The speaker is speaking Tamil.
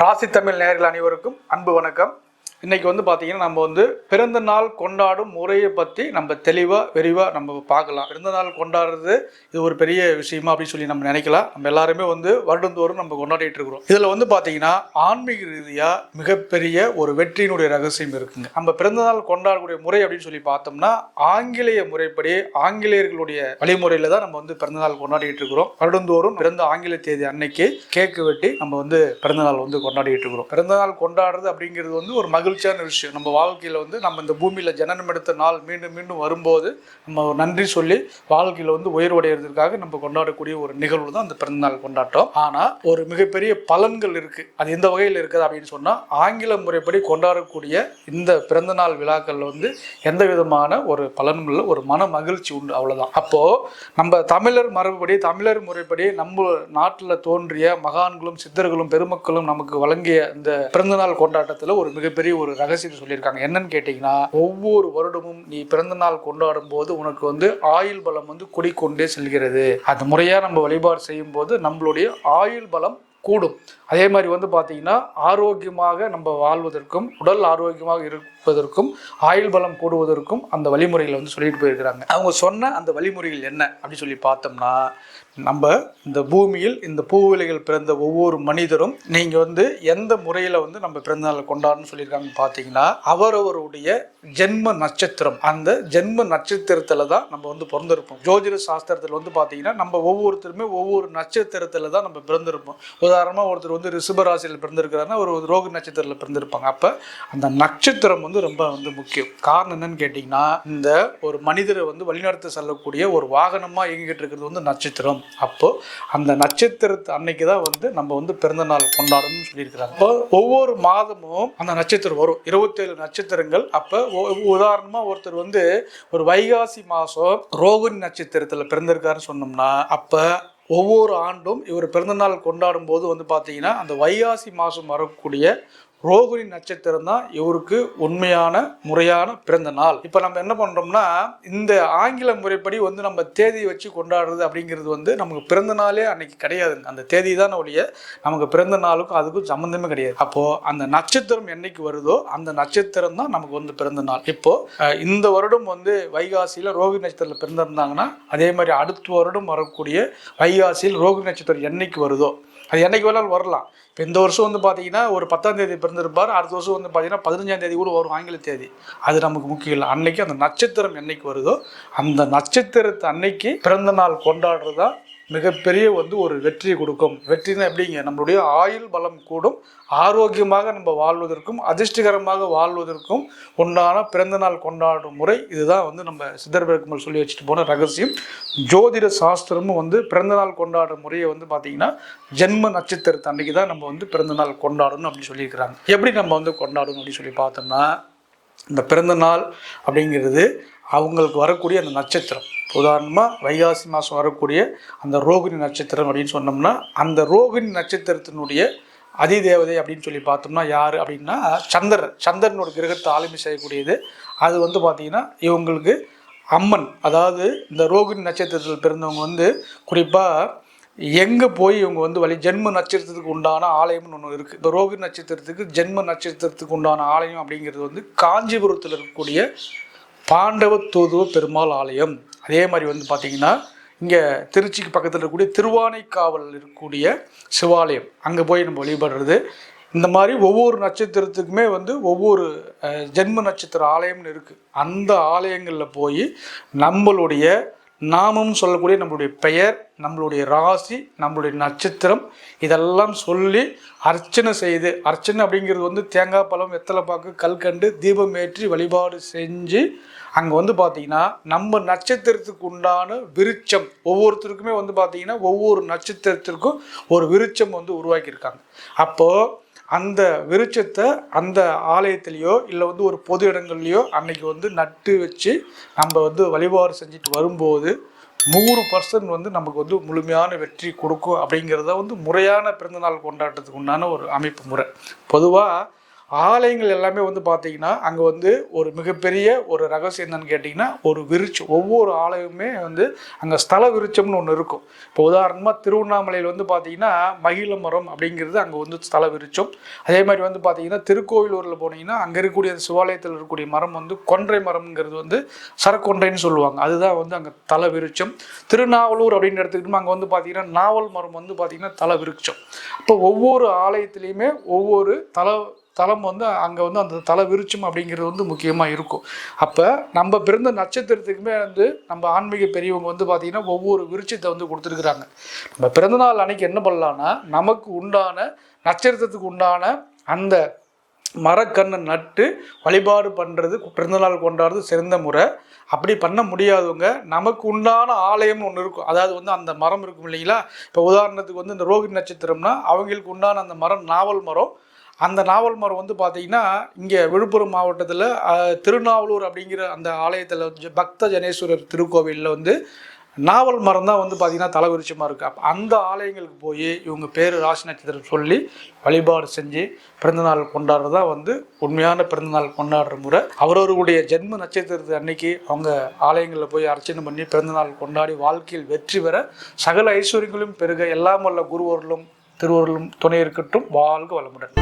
ராசி தமிழ் நேர்கள் அனைவருக்கும் அன்பு வணக்கம். இன்னைக்கு வந்து பார்த்தீங்கன்னா நம்ம வந்து பிறந்த நாள் கொண்டாடும் முறையை பற்றி நம்ம தெளிவாக விரிவாக நம்ம பார்க்கலாம். பிறந்த நாள் கொண்டாடுறது இது ஒரு பெரிய விஷயமா அப்படின்னு சொல்லி நம்ம நினைக்கலாம். நம்ம எல்லாருமே வந்து வருடந்தோறும் நம்ம கொண்டாடிட்டு இருக்கிறோம். இதில் வந்து பார்த்தீங்கன்னா ஆன்மீக ரீதியாக மிகப்பெரிய ஒரு வெற்றியினுடைய ரகசியம் இருக்குங்க. நம்ம பிறந்த நாள் கொண்டாடக்கூடிய முறை அப்படின்னு சொல்லி பார்த்தோம்னா ஆங்கிலேய முறைப்படி ஆங்கிலேயர்களுடைய வழிமுறையில் தான் நம்ம வந்து பிறந்த நாள் கொண்டாடிட்டு இருக்கிறோம். வருடந்தோறும் பிறந்த ஆங்கில தேதி அன்னைக்கு கேக்கு வெட்டி நம்ம வந்து பிறந்த நாள் வந்து கொண்டாடிட்டு இருக்கிறோம். பிறந்த நாள் கொண்டாடுறது அப்படிங்கிறது வந்து ஒரு மகிழ்ச்சியான விஷயம். நம்ம வாழ்க்கையில் வந்து நம்ம இந்த பூமியில் ஜனனம் எடுத்த நாள் மீண்டும் மீண்டும் வரும்போது நம்ம ஒரு நன்றி சொல்லி வாழ்க்கையில் வந்து உயர்வடைகிறதுக்காக நம்ம கொண்டாடக்கூடிய ஒரு நிகழ்வு தான் அந்த பிறந்தநாள் கொண்டாட்டம். ஆனால் ஒரு மிகப்பெரிய பலன்கள் இருக்குது அது எந்த வகையில் இருக்குது அப்படின்னு சொன்னால் ஆங்கில முறைப்படி கொண்டாடக்கூடிய இந்த பிறந்தநாள் விழாக்களில் வந்து எந்த விதமான ஒரு பலனும் இல்லை ஒரு மன மகிழ்ச்சி உண்டு. அவ்வளோதான் அப்போது நம்ம தமிழர் மரபுபடி தமிழர் முறைப்படி நம்ம நாட்டில் தோன்றிய மகான்களும் சித்தர்களும் பெருமக்களும் நமக்கு வழங்கிய இந்த பிறந்தநாள் கொண்டாட்டத்தில் ஒரு மிகப்பெரிய ஒரு ரகசியம் சொல்லியிருக்காங்க. என்னன்னு கேட்டிங்கன்னா ஒவ்வொரு வருடமும் நீ பிறந்த நாள் கொண்டாடும் போது உனக்கு வந்து ஆயுள் பலம் வந்து குடிக்கொண்டே செல்கிறது. அது முறையாக நம்ம வழிபாடு செய்யும் போது நம்மளுடைய ஆயுள் பலம் கூடும். அதே மாதிரி வந்து பார்த்தீங்கன்னா ஆரோக்கியமாக நம்ம வாழ்வதற்கும் உடல் ஆரோக்கியமாக இருக்கும் இருப்பதற்கும் ஆயுள் பலம் கூடுவதற்கும் அந்த வழிமுறைகளை வந்து சொல்லிட்டு போயிருக்கிறாங்க. அவங்க சொன்ன அந்த வழிமுறைகள் என்ன அப்படின்னு சொல்லி பார்த்தோம்னா நம்ம இந்த பூமியில் இந்த பூவிலைகள் பிறந்த ஒவ்வொரு மனிதரும் நீங்கள் வந்து எந்த முறையில் வந்து நம்ம பிறந்தநாள் கொண்டாடணும்னு சொல்லியிருக்காங்க பார்த்தீங்கன்னா அவரவருடைய ஜென்ம நட்சத்திரம் அந்த ஜென்ம நட்சத்திரத்தில் தான் நம்ம வந்து பிறந்திருப்போம். ஜோதிட சாஸ்திரத்தில் வந்து பார்த்தீங்கன்னா நம்ம ஒவ்வொருத்தருமே ஒவ்வொரு நட்சத்திரத்தில் தான் நம்ம பிறந்திருப்போம். உதாரணமாக ஒருத்தர் வந்து ரிஷபராசியில் பிறந்திருக்கிறாருன்னா ஒரு ரோக நட்சத்திரத்தில் பிறந்திருப்பாங்க. அப்போ அந்த நட்சத்திரம் வந்து ரொம்ப வந்து முக்கியம். காரணம் என்னன்னு கேட்டிங்கன்னா இந்த ஒரு மனிதரை வந்து வழிநடத்த செல்லக்கூடிய ஒரு வாகனமாக இயங்கிட்டு இருக்கிறது வந்து நட்சத்திரம். அப்போது அந்த நட்சத்திரத்து அன்னைக்கு தான் வந்து நம்ம வந்து பிறந்த நாள் கொண்டாடணும்னு சொல்லியிருக்கிறாங்க. அப்போ ஒவ்வொரு மாதமும் அந்த நட்சத்திரம் வரும். இருபத்தேழு நட்சத்திரங்கள். அப்போ உதாரணமாக ஒருத்தர் வந்து ஒரு வைகாசி மாதம் ரோகிணி நட்சத்திரத்தில் பிறந்திருக்காருன்னு சொன்னோம்னா அப்போ ஒவ்வொரு ஆண்டும் இவர் பிறந்தநாள் கொண்டாடும் போது வந்து பார்த்தீங்கன்னா அந்த வைகாசி மாதம் வரக்கூடிய ரோகிணி நட்சத்திரம் தான் இவருக்கு உண்மையான முறையான பிறந்த நாள். இப்போ நம்ம என்ன பண்ணுறோம்னா இந்த ஆங்கில முறைப்படி வந்து நம்ம தேதியை வச்சு கொண்டாடுறது அப்படிங்கிறது வந்து நமக்கு பிறந்த நாளே அன்னைக்கு கிடையாதுங்க. அந்த தேதி தான் ஒழிய நமக்கு பிறந்த நாளுக்கும் அதுக்கும் சம்மந்தமே கிடையாது. அப்போது அந்த நட்சத்திரம் என்னைக்கு வருதோ அந்த நட்சத்திரம் தான் நமக்கு வந்து பிறந்த நாள். இப்போது இந்த வருடம் வந்து வைகாசியில் ரோகிணி நட்சத்திரத்தில் பிறந்திருந்தாங்கன்னா அதே மாதிரி அடுத்த வருடம் வரக்கூடிய வைகாசியில் ரோகிணி நட்சத்திரம் என்னைக்கு வருதோ அது என்றைக்கு வேணாலும் வரலாம். இப்போ இந்த வருஷம் வந்து பார்த்தீங்கன்னா ஒரு பத்தாம் தேதி பிறந்திருப்பார். அடுத்த வருஷம் வந்து பார்த்தீங்கன்னா பதினஞ்சாம் தேதி கூட வரும் ஆங்கில தேதி. அது நமக்கு முக்கியம் இல்லை. அன்னைக்கு அந்த நட்சத்திரம் என்னைக்கு வருதோ அந்த நட்சத்திரத்தை அன்னைக்கு பிறந்த நாள் கொண்டாடுறதா மிகப்பெரிய வந்து ஒரு வெற்றியை கொடுக்கும். வெற்றினா எப்படிங்க? நம்மளுடைய ஆயுள் பலம் கூடும் ஆரோக்கியமாக நம்ம வாழ்வதற்கும் அதிர்ஷ்டகரமாக வாழ்வதற்கும் உண்டான பிறந்த நாள் கொண்டாடும் முறை இதுதான் வந்து நம்ம சித்தர் பெருக்குமல் சொல்லி வச்சுட்டு போன ரகசியம். ஜோதிட சாஸ்திரமும் வந்து பிறந்த நாள் கொண்டாடும் முறையை வந்து பார்த்தீங்கன்னா ஜென்ம நட்சத்திரத்தை அன்னைக்கு தான் நம்ம வந்து பிறந்த நாள் கொண்டாடணும் அப்படின்னு சொல்லியிருக்கிறாங்க. எப்படி நம்ம வந்து கொண்டாடணும் அப்படின்னு சொல்லி பார்த்தோம்னா இந்த பிறந்த நாள் அப்படிங்கிறது அவங்களுக்கு வரக்கூடிய அந்த நட்சத்திரம். உதாரணமாக வைகாசி மாதம் வரக்கூடிய அந்த ரோகிணி நட்சத்திரம் அப்படின்னு சொன்னோம்னா அந்த ரோகிணி நட்சத்திரத்தினுடைய அதிதேவதை அப்படின்னு சொல்லி பார்த்தோம்னா யார் அப்படின்னா சந்திரன். சந்திரனோட கிரகத்தை ஆளுமை செய்யக்கூடியது. அது வந்து பார்த்திங்கன்னா இவங்களுக்கு அம்மன். அதாவது இந்த ரோகிணி நட்சத்திரத்தில் பிறந்தவங்க வந்து குறிப்பாக எங்கே போய் இவங்க வந்து வழி ஜென்ம நட்சத்திரத்துக்கு உண்டான ஆலயம்னு ஒன்று இருக்குது இப்போ ரோகிணி நட்சத்திரத்துக்கு ஜென்ம நட்சத்திரத்துக்கு உண்டான ஆலயம் அப்படிங்கிறது வந்து காஞ்சிபுரத்தில் இருக்கக்கூடிய பாண்டவ தூதுவ பெருமாள் ஆலயம். அதே மாதிரி வந்து பார்த்திங்கன்னா இங்கே திருச்சிக்கு பக்கத்தில் இருக்கக்கூடிய திருவானைக்காவல் இருக்கக்கூடிய சிவாலயம். அங்கே போய் நம்ம வழிபடுறது. இந்த மாதிரி ஒவ்வொரு நட்சத்திரத்துக்குமே வந்து ஒவ்வொரு ஜென்ம நட்சத்திர ஆலயம்னு இருக்குது அந்த ஆலயங்களில் போய் நம்மளுடைய நாமம் சொல்லக்கூடிய நம்மளுடைய பெயர் நம்மளுடைய ராசி நம்மளுடைய நட்சத்திரம் இதெல்லாம் சொல்லி அர்ச்சனை செய்து அர்ச்சனை அப்படிங்கிறது வந்து தேங்காய் பழம் வெத்தலை பாக்கு கல்கண்டு தீபம் ஏற்றி வழிபாடு செஞ்சு அங்கே வந்து பார்த்தீங்கன்னா நம்ம நட்சத்திரத்துக்கு உண்டான விருட்சம் ஒவ்வொருத்தருக்குமே வந்து பார்த்தீங்கன்னா ஒவ்வொரு நட்சத்திரத்திற்கும் ஒரு விருட்சம் வந்து உருவாக்கியிருக்காங்க. அப்போது அந்த விருட்சத்தை அந்த ஆலயத்திலேயோ இல்லை வந்து ஒரு பொது இடங்கள்லையோ அன்னைக்கு வந்து நட்டு வச்சு நம்ம வந்து வழிபாடு செஞ்சுட்டு வரும்போது நூறு பர்சன்ட் வந்து நமக்கு வந்து முழுமையான வெற்றி கொடுக்கும் அப்படிங்கிறத வந்து முறையான பிறந்தநாள் கொண்டாட்டத்துக்கு உண்டான ஒரு அமைப்பு முறை. பொதுவாக ஆலயங்கள் எல்லாமே வந்து பார்த்தீங்கன்னா அங்கே வந்து ஒரு மிகப்பெரிய ஒரு ரகசியம் என்னன்னு கேட்டிங்கன்னா ஒரு விருட்சம். ஒவ்வொரு ஆலயமுமே வந்து அங்கே ஸ்தல விருட்சம்னு ஒன்று இருக்கும். இப்போ உதாரணமாக திருவண்ணாமலையில் வந்து பார்த்தீங்கன்னா மகிழ மரம் அப்படிங்கிறது அங்கே வந்து ஸ்தல விருட்சம். அதே மாதிரி வந்து பார்த்தீங்கன்னா திருக்கோவிலூரில் போனீங்கன்னா அங்கே இருக்கக்கூடிய சிவாலயத்தில் இருக்கக்கூடிய மரம் வந்து கொன்றை மரம்ங்கிறது வந்து சரக்கொன்றைன்னு சொல்லுவாங்க. அதுதான் வந்து அங்கே தல விருட்சம். திருநாவலூர் அப்படின்னு எடுத்துக்கிட்டோம் அங்கே வந்து பார்த்தீங்கன்னா நாவல் மரம் வந்து பார்த்தீங்கன்னா தல விருட்சம். அப்போ ஒவ்வொரு ஆலயத்துலேயுமே ஒவ்வொரு தல தலம் வந்து அங்கே வந்து அந்த தல விருச்சம் அப்படிங்கிறது வந்து முக்கியமாக இருக்கும். அப்போ நம்ம பிறந்த நட்சத்திரத்துக்குமே வந்து நம்ம ஆன்மீக பெரியவங்க வந்து பார்த்திங்கன்னா ஒவ்வொரு விருச்சத்தை வந்து கொடுத்துருக்குறாங்க. நம்ம பிறந்தநாள் அன்னைக்கு என்ன பண்ணலான்னா நமக்கு உண்டான நட்சத்திரத்துக்கு உண்டான அந்த மரக்கண்ணை நட்டு வழிபாடு பண்ணுறது பிறந்தநாள் கொண்டாடுறது சிறந்த முறை. அப்படி பண்ண முடியாதவங்க நமக்கு உண்டான ஆலயம்னு ஒன்று இருக்கும். அதாவது வந்து அந்த மரம் இருக்கும் இல்லைங்களா? இப்போ உதாரணத்துக்கு வந்து இந்த ரோஹிணி நட்சத்திரம்னா அவங்களுக்கு உண்டான அந்த மரம் நாவல் மரம். அந்த நாவல் மரம் வந்து பார்த்தீங்கன்னா இங்கே விழுப்புரம் மாவட்டத்தில் திருநாவலூர் அப்படிங்கிற அந்த ஆலயத்தில் பக்த ஜனேஸ்வரர் திருக்கோவிலில் வந்து நாவல் மரம் தான் வந்து பார்த்திங்கன்னா தலைவிருச்சமாக இருக்குது அப்போ அந்த ஆலயங்களுக்கு போய் இவங்க பேர் ராசி நட்சத்திரம் சொல்லி வழிபாடு செஞ்சு பிறந்தநாள் கொண்டாடுறது தான் வந்து உண்மையான பிறந்தநாள் கொண்டாடுற முறை. அவரவர்களுடைய ஜென்ம நட்சத்திரத்து அன்னைக்கு அவங்க ஆலயங்களில் போய் அர்ச்சனை பண்ணி பிறந்தநாள் கொண்டாடி வாழ்க்கையில் வெற்றி பெற சகல ஐஸ்வர்யங்களும் பெருக. எல்லாம் வல்ல குருவர்களும் திருவர்களும் துணை இருக்கட்டும். வாழ்க வளமுடன்.